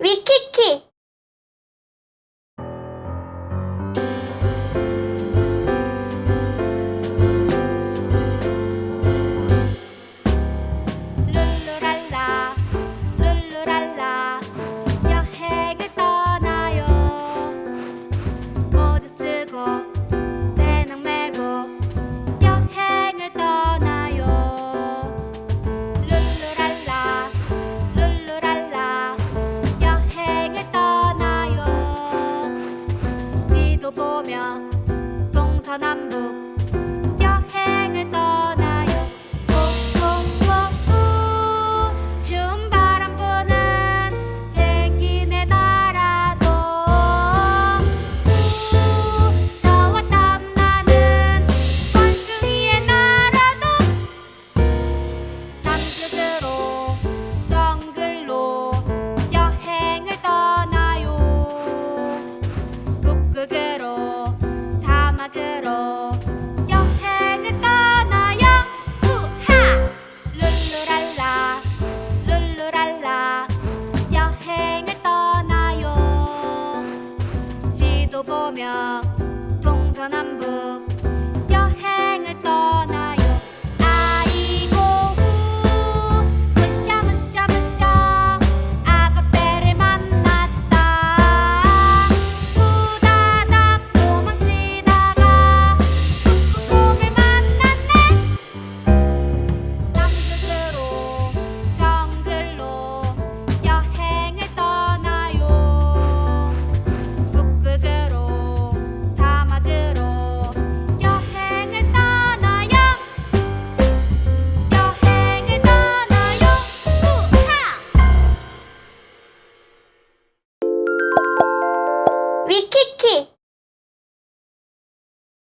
Vikiki. 보며 동서남북 지도 보며 동서남북 Vikiki.